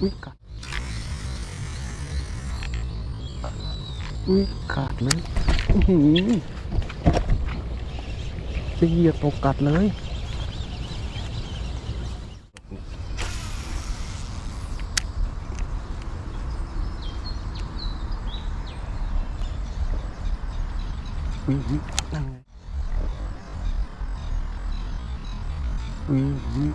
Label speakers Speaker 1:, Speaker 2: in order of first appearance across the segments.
Speaker 1: อุ้ยกัดอุ้ยกัดเลยอือหือจะเหยียบตกกัดเลยอุ้ยอุ๊ยนั่นไงอุ้ยอุ๊ย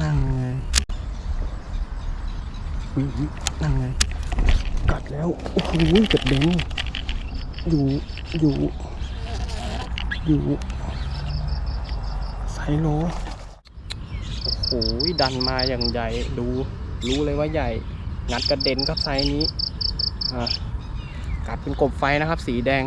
Speaker 1: นั่นไง อุ้ยอุ๊ยนั่นไง กัดแล้ว โอ้โหกระเด็นอยู่ อยู่ อยู่ไซโล โอ้โห ดันมาอย่างใหญ่ ดู รู้เลยว่าใหญ่ งัดกระเด็นครับไซนี้ อะกัดเป็นกบไฟนะครับ สีแดง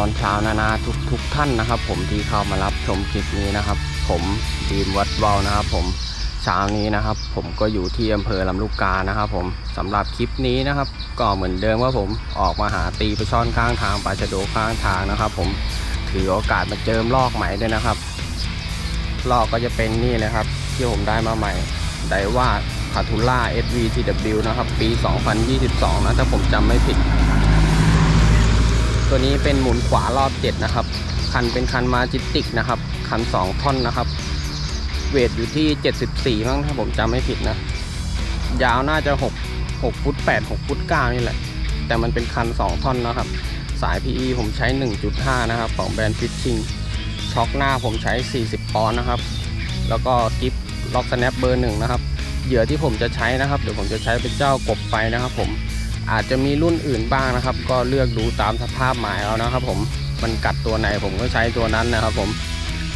Speaker 1: อนเช้านานาทุกทุกท่านนะครับ ผมที่เข้ามารับชมคลิปนี้นะครับ ผมดีมวัดเบานะครับ ผมเช้านี้นะครับ ผมก็อยู่ที่อำเภอลำลูกกานะครับ ผมสำหรับคลิปนี้นะครับ ก็เหมือนเดิมว่าผมออกมาหาตีปลาช่อนข้างทางปลาชะโดข้างทางนะครับ ผมถือโอกาสมาเจิมลอกใหม่ด้วยนะครับ ลอกก็จะเป็นนี่เลยครับ ที่ผมได้มาใหม่ไดว่าคาทูล่า SVTW นะครับ ปี 2022 นะถ้าผมจำไม่ผิด ตัวนี้เป็นหมุนขวารอบ7นะครับ คันเป็นคันมาจิติกนะครับ คัน2ท่อนนะครับ เวทอยู่ที่74มั้งถ้าผมจำไม่ผิดนะ ยาวน่าจะ6 6ฟุต8 6ฟุต9นี่แหละ แต่มันเป็นคัน2ท่อนนะครับ สาย PE ผมใช้ 1.5 นะครับ ของแบรนด์ฟิชชิงช็อคหน้าผมใช้ 40 ปอนด์นะครับ แล้วก็กิฟล็อกสแนปเบอร์หนึ่งนะครับ เหยื่อที่ผมจะใช้นะครับ เดี๋ยวผมจะใช้เป็นเจ้ากบไฟนะครับผม อาจจะมีรุ่นอื่นบ้างนะครับ ก็เลือกดูตามสภาพหมายเอานะครับ ผมมันกัดตัวไหนผมก็ใช้ตัวนั้นนะครับ ผม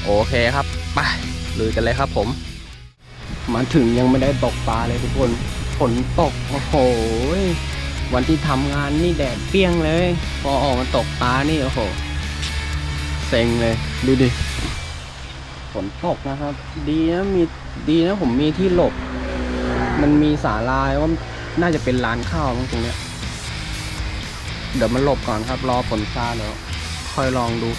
Speaker 1: โอเคครับไปลุยกันเลยครับ ผม มาถึงยังไม่ได้ตกปลาเลยทุกคนฝนตกโอ้โหวันที่ทำงานนี่แดดเปรี้ยงเลย พอออกมาตกปลานี่โอ้โหเซ็งเลยดูดิฝนตกนะครับ ดีนะมีดีนะผมมีที่หลบ มันมีสาลายว่าน่าจะเป็นร้านข้าวตรงเนี้ย เดี๋ยวมันหลบก่อนครับ รอฝนซาแล้ว ค่อยลองดู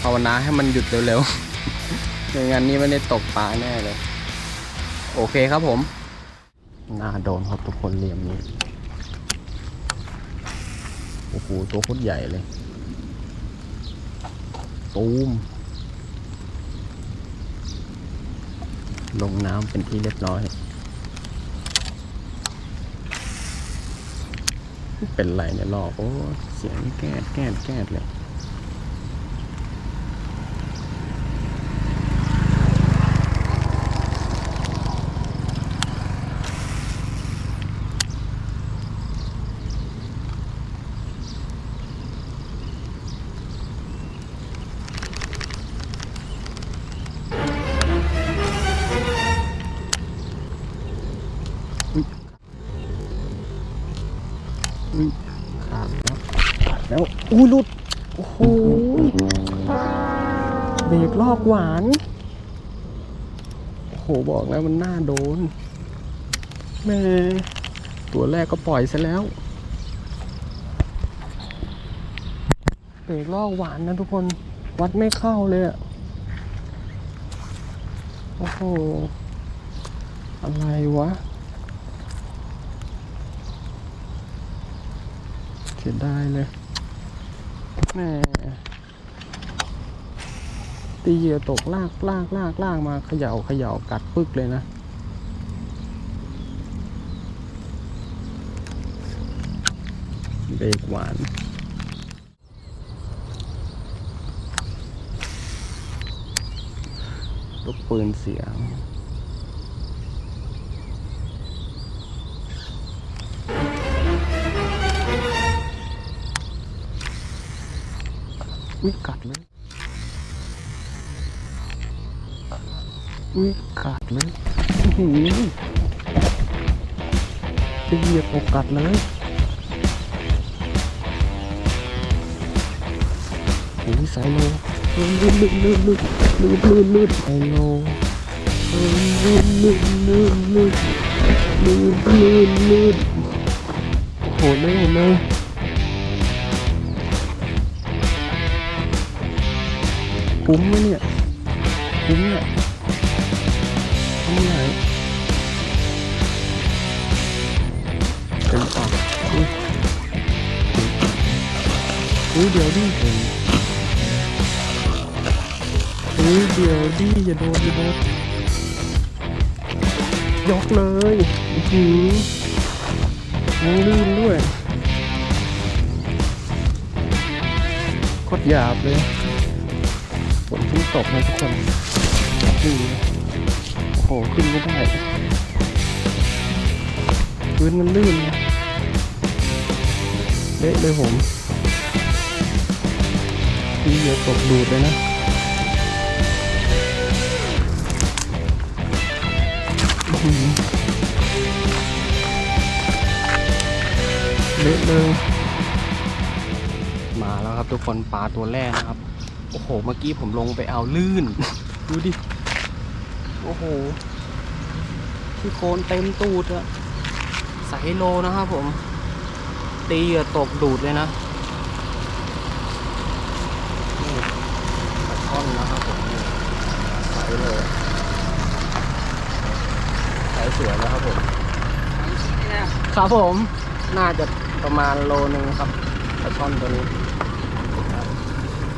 Speaker 1: ภาวนาให้มันหยุดเร็วๆไม่งั้นนี่ไม่ได้ตกปลาแน่เลย โอเคครับผม น่าโดนครับทุกคนเหลี่ยมนี้ โอ้โห ตัวโคตรใหญ่เลย ตูม ลงน้ำเป็นที่เรียบร้อย เป็นไรเนี่ยหลอกโอ้เสียงแก้ดแก้ดแก้ดเลยอุ้ย อุ้หลุด โอ้โหเบรกลอกหวาน โอ้โห บอกแล้วมันน่าโดน แม่ ตัวแรกก็ปล่อยซะแล้ว เบรกลอกหวานนะทุกคน วัดไม่เข้าเลยอะโอ้โห อะไรวะเสียดายเลย แม่ตีเหยื่อตกลากลากลากลากมาเขย่าเขย่ากัดปึกเลยนะเบรกหวานลูกปืนเสียง อุ้ยกัดไหมอุ้ยกัดไหมหืมจะเหยียบอกกัดเลยหูสายโลลื่นลื่นลื่นลื่นลื่นลื่นลื่นสายโลลื่นลื่นลื่นลื่นลื่นลื่นลื่โหดไหมโหดไหม คุ้มไหมเนี่ยคุ้มเนี่ยทำไงเต็มปากอุ้ยอุ้ยเดี๋ยวดิอุ้ยเดี๋ยวดิอย่าโดนอย่าโดนยกเลยหือยังลื่นด้วยโคตรหยาบเลย ตกนะทุกคนนี่โอ้โหขึ้นไม่ได้พื้นมันลื่นนะเละเลยผมที่เยอะตกดูดเลยนะเละเลยมาแล้วครับทุกคนปลาตัวแรกนะครับ โอ้โห เมื่อกี้ผมลงไปเอาลื่น ดูดิ โอ้โหที่โคนเต็มตูดอะใส่โลนะครับผม ตีเหยื่อตกดูดเลยนะนี่ปลาช่อนนะครับผมนี่ใส่เลยใส่สวยนะครับผมครับผม น่าจะประมาณโลนึงครับปลาช่อนตัวนี้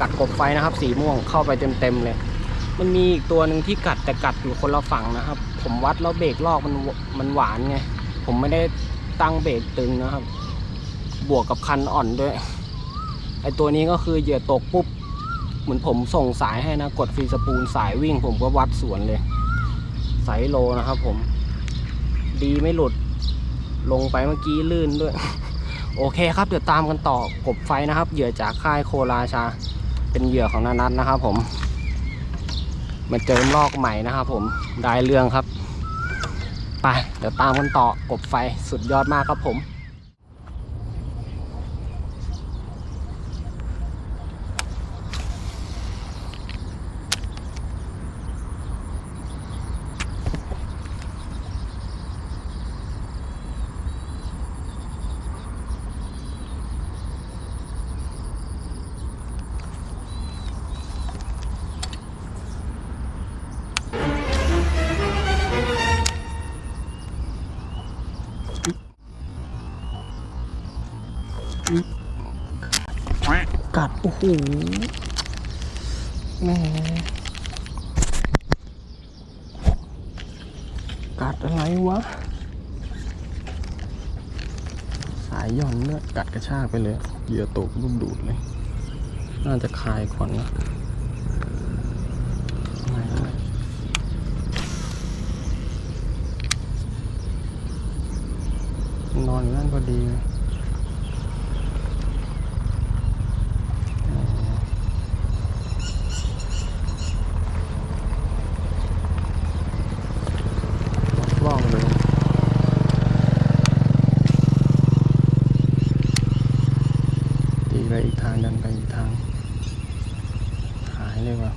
Speaker 1: กัดกบไฟนะครับ สีม่วงเข้าไปเต็มๆเลย มันมีอีกตัวหนึ่งที่กัดแต่กัดอยู่คนละฝั่งนะครับ ผมวัดแล้วเบรกลอกมันมันหวานไง ผมไม่ได้ตั้งเบรกตึงนะครับ บวกกับคันอ่อนด้วยไอตัวนี้ก็คือเหยื่อตกปุ๊บ เหมือนผมส่งสายให้นะ กดฟรีสปูลสายวิ่ง ผมก็วัดสวนเลยไซส์โลนะครับผม ดีไม่หลุด ลงไปเมื่อกี้ลื่นด้วย โอเคครับ เดี๋ยวตามกันต่อกบไฟนะครับ เหยื่อจากค่ายโคราชา เป็นเหยื่อของนานัทนะครับ ผมมาเจอลอกใหม่นะครับ ผมได้เรื่องครับไปเดี๋ยวตามกันต่อกบไฟสุดยอดมากครับผม กัดโอ้โหแม่กัดอะไรวะ สายย่อนเนี่ยกัดกระชากไปเลยเหยื่อตกลูกดูดเลย น่าจะคลายก่อนนะนอนนั่นพอดีเลย ล่องเลยตีไปอีกทางดันไปอีกทาง หายเลยว่ะ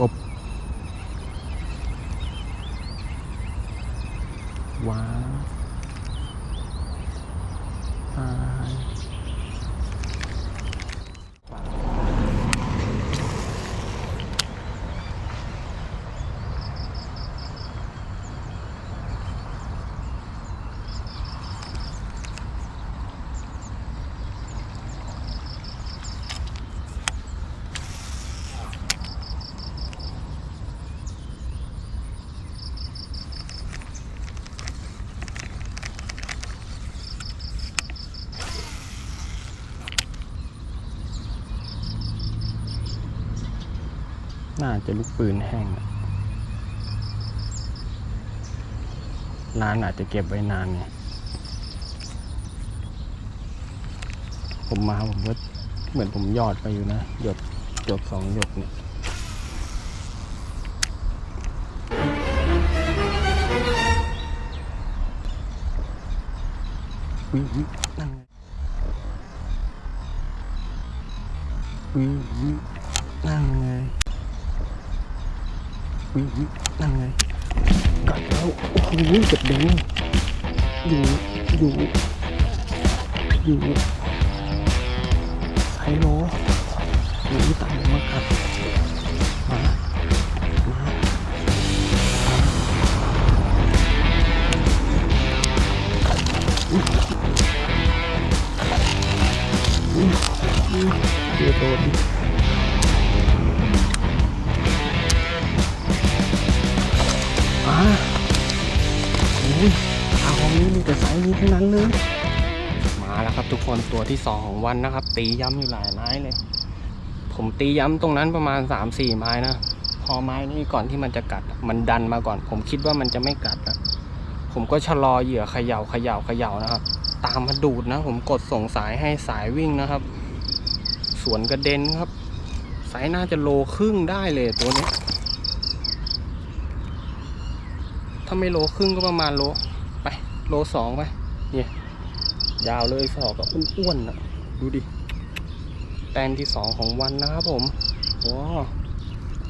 Speaker 1: บบว้าวตาย น่าจะลูกปืนแห้งร้านอาจจะเก็บไว้นานไงผมมาผมก็เหมือนผมยอดไปอยู่นะ หยดหยดสองหยดเนี่ยวิวินั่งวิวินั่นไง วินั่นไงกัดแล้วโอ้โหเกับด้งอยู่อยู่อยู่ไซโลหรือตามมากัด ที่สองของวันนะครับ ตีย้ำอยู่หลายไม้เลย ผมตีย้ำตรงนั้นประมาณ3-4ไม้นะพอไม้นี้ก่อนที่มันจะกัด มันดันมาก่อน ผมคิดว่ามันจะไม่กัดอะผมก็ชะลอเหยื่อเขย่าเขย่าเขย่านะครับ ตามมาดูดนะ ผมกดส่งสายให้สายวิ่งนะครับ สวนกระเด็นครับ สายน่าจะโลครึ่งได้เลยตัวนี้ ถ้าไม่โลครึ่งก็ประมาณโล ไป โลสองไปเนี่ย ยาวเลยศอกก็อ้วนๆอะดูดิ แต้มที่สองของวันนะครับผมว้า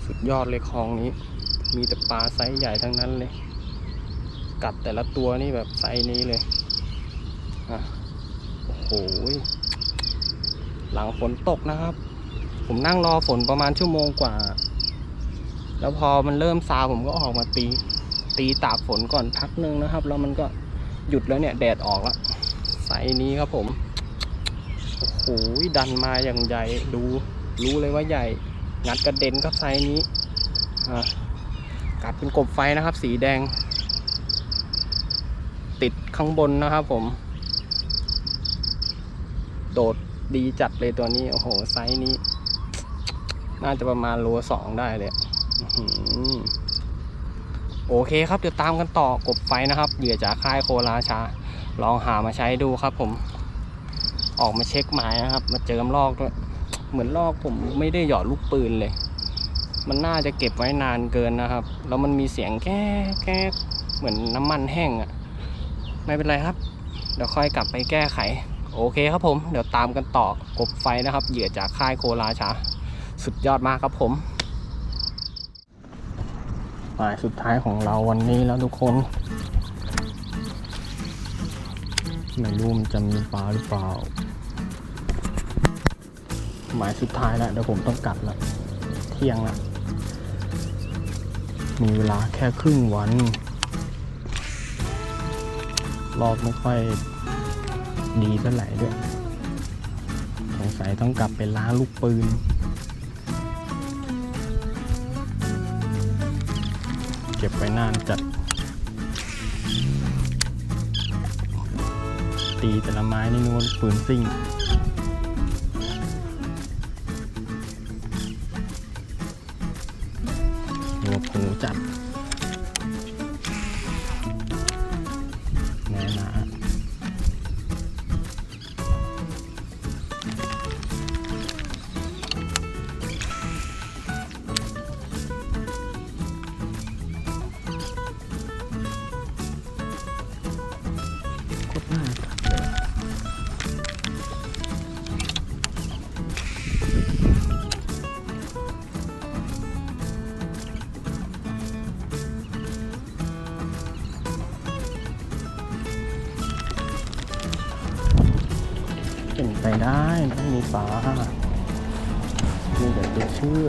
Speaker 1: สุดยอดเลยคลองนี้ มีแต่ปลาไซส์ใหญ่ทั้งนั้นเลย กัดแต่ละตัวนี่แบบไซส์นี้เลยอะโอ้โหหลังฝนตกนะครับ ผมนั่งรอฝนประมาณชั่วโมงกว่า แล้วพอมันเริ่มซาผมก็ออกมาตี ตีตากฝนก่อนพักนึงนะครับ แล้วมันก็หยุดแล้วเนี่ยแดดออกแล้ว ส์นี้ครับผม โอ้โหดันมาอย่างใหญ่ดูรู้เลยว่าใหญ่ งัดกระเด็นครับไซส์นี้อะกัดเป็นกบไฟนะครับ สีแดง ติดข้างบนนะครับผม โดดดีจัดเลยตัวนี้ โอ้โห ไซส์นี้ น่าจะประมาณโลสองได้เลยโอเคครับ เดี๋ยวตามกันต่อกบไฟนะครับเหยื่อจากค่ายโคราชา ลองหามาใช้ดูครับผม ออกมาเช็คหมายนะครับ มาเจิมลอกด้วยเหมือนลอกผมไม่ได้หยอดลูกปืนเลย มันน่าจะเก็บไว้นานเกินนะครับ แล้วมันมีเสียงแก้แก้เหมือนน้ำมันแห้งอะ่ะ ไม่เป็นไรครับ เดี๋ยวค่อยกลับไปแก้ไข โอเคครับผม เดี๋ยวตามกันต่อกบไฟนะครับ เหยื่อจากค่ายโคราชา สุดยอดมากครับผมหมายสุดท้ายของเราวันนี้แล้วทุกคน ไม่รู้มันจะมีปลาหรือเปล่า หมายสุดท้ายแล้วเดี๋ยวผมต้องกลับแล้วเที่ยงแล้วมีเวลาแค่ครึ่งวัน รอบไม่ค่อยดีเท่าไหร่ด้วยสงสัยต้องกลับไปล้างลูกปืนเก็บไว้นานจัด ตีแต่ละไม้นี่นึกว่าปืนซิ่งหัวผูจัด เป็นไปได้ไม่มีฟ้ามีแต่ตัวเชื่อ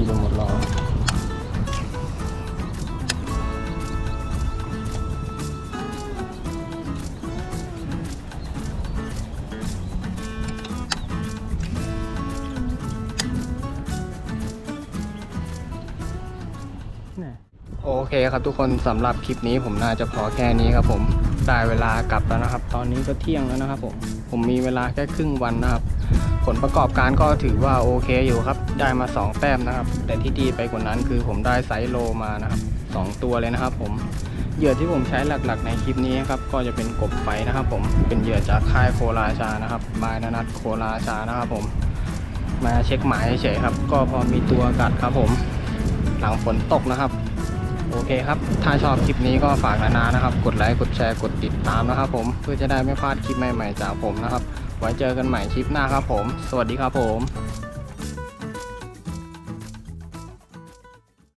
Speaker 1: đi được một โอ
Speaker 2: เค
Speaker 1: ครับทุกคนสำหรับคลิปนี้ผมน่าจะพอแค่นี้ครับผมได้เวลากลับแล้วนะครับ ตอนนี้ก็เที่ยงแล้วนะครับผมผมมีเวลาแค่ครึ่งวันนะครับ ผลประกอบการก็ถือว่าโอเคอยู่ครับ ได้มา 2 แต้มนะครับ แต่ที่ดีไปกว่านั้นคือผมได้ไซส์โลมานะครับสองตัวเลยนะครับ ผมเหยื่อที่ผมใช้หลักๆในคลิปนี้ครับก็จะเป็นกบไฟนะครับ ผมเป็นเหยื่อจากค่ายโคราชานะครับบายนานัทโคราชานะครับ ผม มาเช็คหมายเฉยครับ ก็พอมีตัวกัดครับ ผมหลังฝนตกนะครับโอเคครับ ถ้าชอบคลิปนี้ก็ฝากนานานะครับ กดไลค์ กดแชร์ กดติดตามนะครับผม เพื่อจะได้ไม่พลาดคลิปใหม่ๆจากผมนะครับ ไว้เจอกันใหม่คลิปหน้าครับผม สวัสดีครับผม